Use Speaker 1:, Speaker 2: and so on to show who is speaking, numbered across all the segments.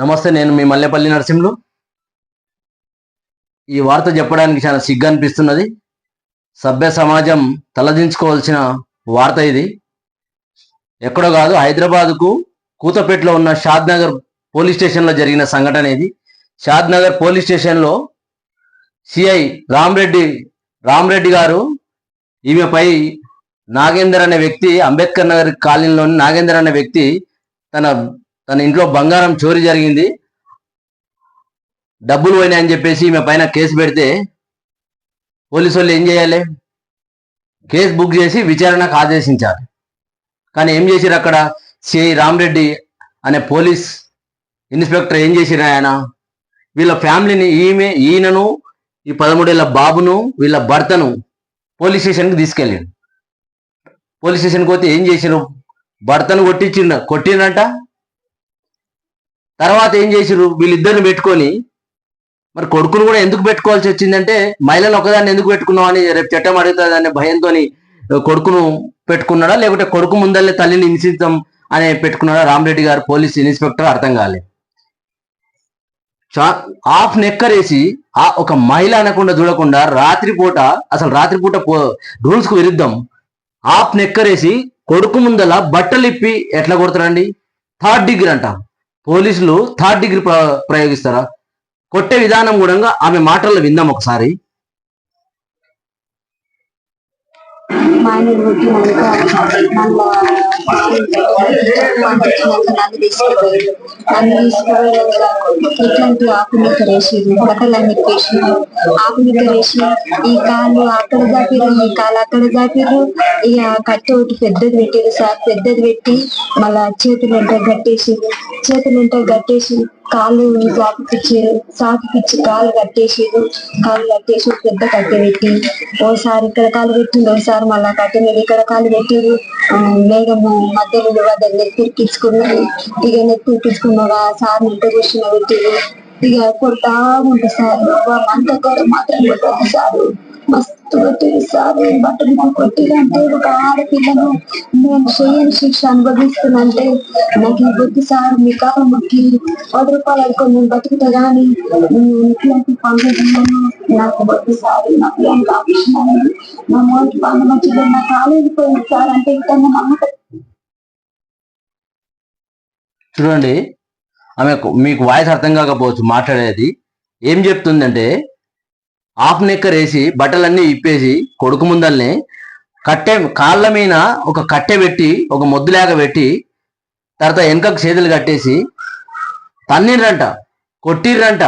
Speaker 1: నమస్తే నేను మీ మల్లెపల్లి నరసింహులు. ఈ వార్త చెప్పడానికి చాలా సిగ్గు అనిపిస్తున్నది. సభ్య సమాజం తలదించుకోవాల్సిన వార్త ఇది. ఎక్కడో కాదు హైదరాబాద్కు కూతపేటలో ఉన్న షాద్ నగర్ పోలీస్ స్టేషన్లో జరిగిన సంఘటన ఇది. షాద్ నగర్ పోలీస్ స్టేషన్లో సిఐ రామ్రెడ్డి రామ్రెడ్డి గారు ఈమెపై నాగేందర్ అనే వ్యక్తి అంబేద్కర్ నగర్ కాలనీలోని నాగేందర్ అనే వ్యక్తి తన తన ఇంట్లో బంగారం చోరీ జరిగింది. డబ్బులు పోయినాయని చెప్పేసి ఈమె పైన కేసు పెడితే పోలీసు వాళ్ళు ఏం చేయాలి? కేసు బుక్ చేసి విచారణకు ఆదేశించాలి. కానీ ఏం చేసిరు అక్కడ? సిఐ రామరెడ్డి అనే పోలీస్ ఇన్స్పెక్టర్ ఏం చేసిరు ఆయన? వీళ్ళ ఫ్యామిలీని ఈమె ఈయనను ఈ పదమూడేళ్ళ బాబును వీళ్ళ భర్తను పోలీస్ స్టేషన్కి తీసుకెళ్ళాడు పోలీస్ స్టేషన్కి పోతే ఏం చేసిరు భర్తను కొట్టించిండ కొట్టిండంట తర్వాత ఏం చేసిరు వీళ్ళిద్దరిని పెట్టుకొని మరి కొడుకును కూడా ఎందుకు పెట్టుకోవాల్సి వచ్చిందంటే మహిళను ఒకదాన్ని ఎందుకు పెట్టుకున్నావు అని రేపు చట్టం అడుగుతుంది అనే భయంతో కొడుకును పెట్టుకున్నాడా? లేకుంటే కొడుకు ముందల్లే తల్లిని హింసిద్దాం అనే పెట్టుకున్నాడా? రామరెడ్డి గారు పోలీస్ ఇన్స్పెక్టర్ అర్థం కాలే. చా- హాఫ్ నెక్కరేసి ఆ ఒక మహిళ అనకుండా చూడకుండా రాత్రిపూట అసలు రాత్రిపూట రూల్స్కు విరుద్ధం. హాఫ్ నెక్కరేసి కొడుకు ముందల బట్టలు ఇప్పి ఎట్లా కొడతారండి? థర్డ్ డిగ్రీ అంట. పోలీసులు థర్డ్ డిగ్రీ ప్రయోగిస్తారా? కొట్టే విధానం కూడా ఆమె మాటల్లో విందాం ఒకసారి.
Speaker 2: మా కొట్టినాక నన్ను తీసుకుపోయాడు నన్ను తీసుకుపోయాక ఇట్లాంటి ఆకునిక బట్టలన్నీ ఆకునిక ఈ కాలు అక్కడ దాపిరు ఈ కాలు అక్కడ దాపిరు ఇక కట్టె ఒకటి పెద్దది పెట్టారు సార్. పెద్దది పెట్టి మళ్ళా చేతులు అంటే కట్టేసి చేతులు కట్టేసి కాళ్ళు సాకిపిచ్చారు సాకిపిచ్చి కాళ్ళు కట్టేసారు కాళ్ళు కట్టేసి పెద్ద కట్టె పెట్టి ఓసారి ఇక్కడ కాలు పెట్టింది ఒకసారి మళ్ళా కట్టె మీద ఇక్కడ కాలు పెట్టిరు మేఘము మధ్యలో వద్ద నెత్తిరికించుకున్నది ఇక నెత్తిరికించుకున్నాగా సార్ ఇంట కూర్చున్న పెట్టిరు ఇక కొట్టా ఉంటుంది సార్. అంత కూడా మాత్రం కొట్టారు సార్. మస్తు కొట్టిరు సార్ బట్టలు కొట్టిరు అంటే ఒక ఆడపిల్లను నేను చేయని శిక్ష అనుభవిస్తున్నంటే నాకు ఈ బుద్ధి సార్ మీ కాలం ముక్కి పది రూపాయలు అనుకోని నేను బతుకుతా గానీ ఇంట్లోకి ఇట్లాంటి నాకు బుద్ధి సార్ నాకు ఎంత ఆపరేషన్ నా మొదటి పనులు మంచిగా నా కాలేజీ పోయింది సార్ అంటే ఇంకా నమ్మకం
Speaker 1: చూడండి ఆమె మీకు వాయిస్ అర్థం కాకపోవచ్చు మాట్లాడేది. ఏం చెప్తుందంటే హాఫ్ నెక్కర్ వేసి బట్టలన్నీ ఇప్పేసి కొడుకు ముందల్ని కట్టె కాళ్ళ మీద ఒక కట్టె పెట్టి ఒక మొద్దులాగ పెట్టి తర్వాత వెనకకు చేతులు కట్టేసి తన్నిర్రంట కొట్టిర్రంట.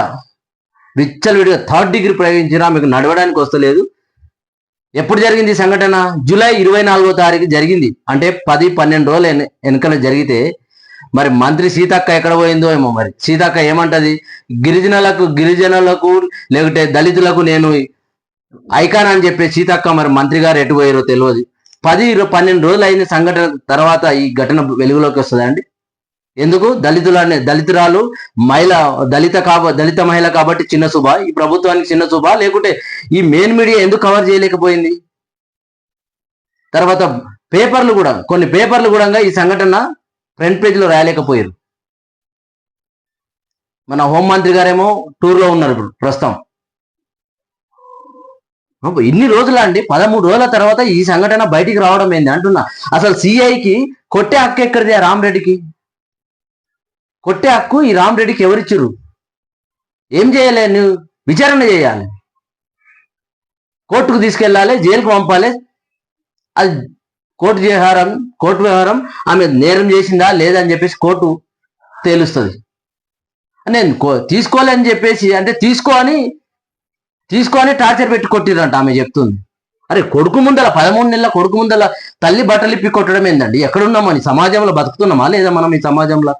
Speaker 1: విచ్చలు విడిగా థర్డ్ డిగ్రీ ప్రయోగించినా మీకు నడవడానికి వస్తలేదు. ఎప్పుడు జరిగింది ఈ సంఘటన? జూలై ఇరవై నాలుగో తారీఖు జరిగింది. అంటే పది పన్నెండు రోజులు వెన- వెనకన జరిగితే మరి మంత్రి సీతక్క ఎక్కడ పోయిందో ఏమో మరి. సీతక్క ఏమంటది? గిరిజనులకు గిరిజనులకు లేకుంటే దళితులకు నేను ఐకాన్ అని చెప్పే సీతక్క మరి మంత్రి గారు ఎటు పోయారో తెలియదు పది పన్నెండు రోజులు అయిన సంఘటన తర్వాత ఈ ఘటన వెలుగులోకి వస్తుందండి ఎందుకు? దళితులనే దళితురాలు మహిళ దళిత కాబ దళిత మహిళ కాబట్టి చిన్న శుభ ఈ ప్రభుత్వానికి చిన్న శుభ లేకుంటే ఈ మెయిన్ మీడియా ఎందుకు కవర్ చేయలేకపోయింది? తర్వాత పేపర్లు కూడా కొన్ని పేపర్లు కూడా ఈ సంఘటన ఫ్రంట్ పేజ్లో రాయలేకపోయారు. మన హోంమంత్రి గారేమో టూర్లో ఉన్నారు ఇప్పుడు ప్రస్తుతం. ఇన్ని రోజుల అండి? పదమూడు రోజుల తర్వాత ఈ సంఘటన బయటికి రావడం ఏంది అంటున్నా. అసలు సిఐకి కొట్టే హక్కు ఎక్కడిది ఆ రామరెడ్డికి కొట్టే హక్కు ఈ రామరెడ్డికి ఎవరిచ్చారు ఏం చేయాలి నువ్వు విచారణ చేయాలి. కోర్టుకు తీసుకెళ్ళాలి జైలుకు పంపాలి. అది కోర్టు వ్యవహారం కోర్టు వ్యవహారం ఆమె నేరం చేసిందా లేదా అని చెప్పేసి కోర్టు తేలుస్తుంది. నేను కో- చెప్పేసి అంటే తీసుకో అని తీసుకో అని టార్చర్ పెట్టి కొట్టిరంట ఆమె చెప్తుంది. అరే కొడుకు ముందల పదమూడు నెలల కొడుకు ముందల తల్లి బట్టలు ఇప్పి కొట్టడం ఏందండి? ఎక్కడున్నామని సమాజంలో బతుకుతున్నామా లేదా మనం ఈ సమాజంలో?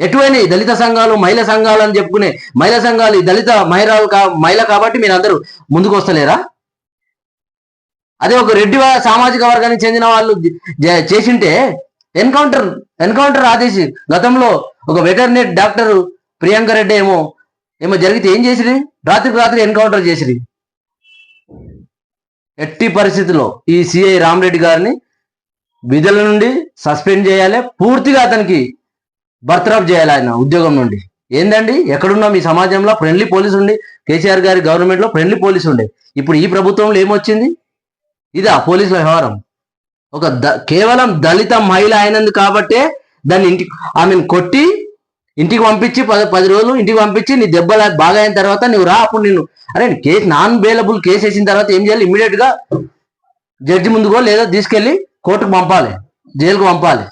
Speaker 1: ఎటువైనా దళిత సంఘాలు మహిళా సంఘాలు అని చెప్పుకునే మహిళా సంఘాలు దళిత మహిళలు కా మహిళ కాబట్టి మీరు అందరూ ముందుకు వస్తలేరా? అదే ఒక రెడ్డి సామాజిక వర్గానికి చెందిన వాళ్ళు చేసింటే ఎన్కౌంటర్ ఎన్కౌంటర్ ఆదేశి గతంలో ఒక వెటర్నరీ డాక్టర్ ప్రియాంక రెడ్డి ఏమో ఏమో జరిగితే ఏం చేసిరి? రాత్రికి రాత్రి ఎన్కౌంటర్ చేసిరి. ఎట్టి పరిస్థితిలో ఈ సిఐ రామరెడ్డి గారిని విధుల నుండి సస్పెండ్ చేయాలి పూర్తిగా అతనికి బర్తరఫ్ చేయాలి ఆయన ఉద్యోగం నుండి. ఏందండి? ఎక్కడున్నాం ఈ సమాజంలో? ఫ్రెండ్లీ పోలీసు ఉండి కేసీఆర్ గారి గవర్నమెంట్లో ఫ్రెండ్లీ పోలీసు ఉండే ఇప్పుడు ఈ ప్రభుత్వంలో ఏమొచ్చింది? ఇదా పోలీసుల వ్యవహారం. ఒక ద- కేవలం దళిత మహిళ అయినందు కాబట్టే దాన్ని ఇంటి ఆమెను కొట్టి ఇంటికి పంపించి పది పది రోజులు ఇంటికి పంపించి నీ దెబ్బలు బాగా అయిన తర్వాత నువ్వు రా అప్పుడు నేను అరే కేసు నాన్ బెయిలబుల్ కేసు వేసిన తర్వాత ఏం చేయాలి? ఇమీడియట్గా జడ్జి ముందుకో లేదా తీసుకెళ్ళి కోర్టుకు పంపాలి. జైలుకు పంపాలి.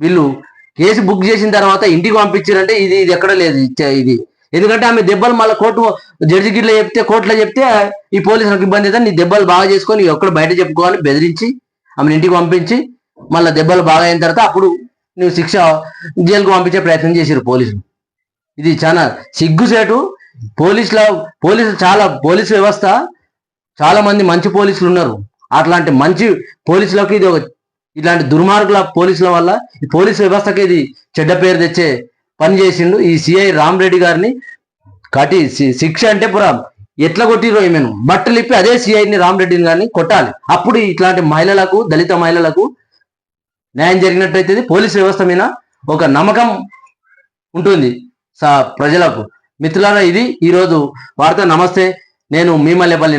Speaker 1: వీళ్ళు కేసు బుక్ చేసిన తర్వాత ఇంటికి పంపించారంటే ఇది ఇది ఎక్కడ లేదు ఇది. ఎందుకంటే ఆమె దెబ్బలు మళ్ళీ కోర్టు జడ్జి గిట్ల చెప్తే కోర్టులో చెప్తే ఈ పోలీసులకు ఇబ్బంది అయితే నీ దెబ్బలు బాగా చేసుకొని ఎక్కడ బయట చెప్పుకోవాలని బెదిరించి ఆమెను ఇంటికి పంపించి మళ్ళీ దెబ్బలు బాగా అయిన తర్వాత అప్పుడు నువ్వు శిక్ష జైలుకు పంపించే ప్రయత్నం చేశారు పోలీసులు. ఇది చాలా సిగ్గుసేటు పోలీసుల పోలీసులు చాలా పోలీసు వ్యవస్థ చాలా మంది మంచి పోలీసులు ఉన్నారు. అట్లాంటి మంచి పోలీసులకు ఇది ఒక ఇలాంటి దుర్మార్గుల పోలీసుల వల్ల ఈ పోలీసు వ్యవస్థకి ఇది చెడ్డ పేరు తెచ్చే పని చేసిండు ఈ సిఐ రామరెడ్డి గారిని కటి శిక్ష అంటే పురా ఎట్లా కొట్టిరో ఈమెను? బట్టలు ఇప్పి అదే సిఐని రామరెడ్డిని గారిని కొట్టాలి. అప్పుడు ఇట్లాంటి మహిళలకు దళిత మహిళలకు న్యాయం జరిగినట్టయితే పోలీస్ వ్యవస్థ మీద ఒక నమ్మకం ఉంటుంది సా ప్రజలకు. మిత్రులారా ఇది ఈరోజు వార్త. నమస్తే. నేను మీ మల్లెపల్లి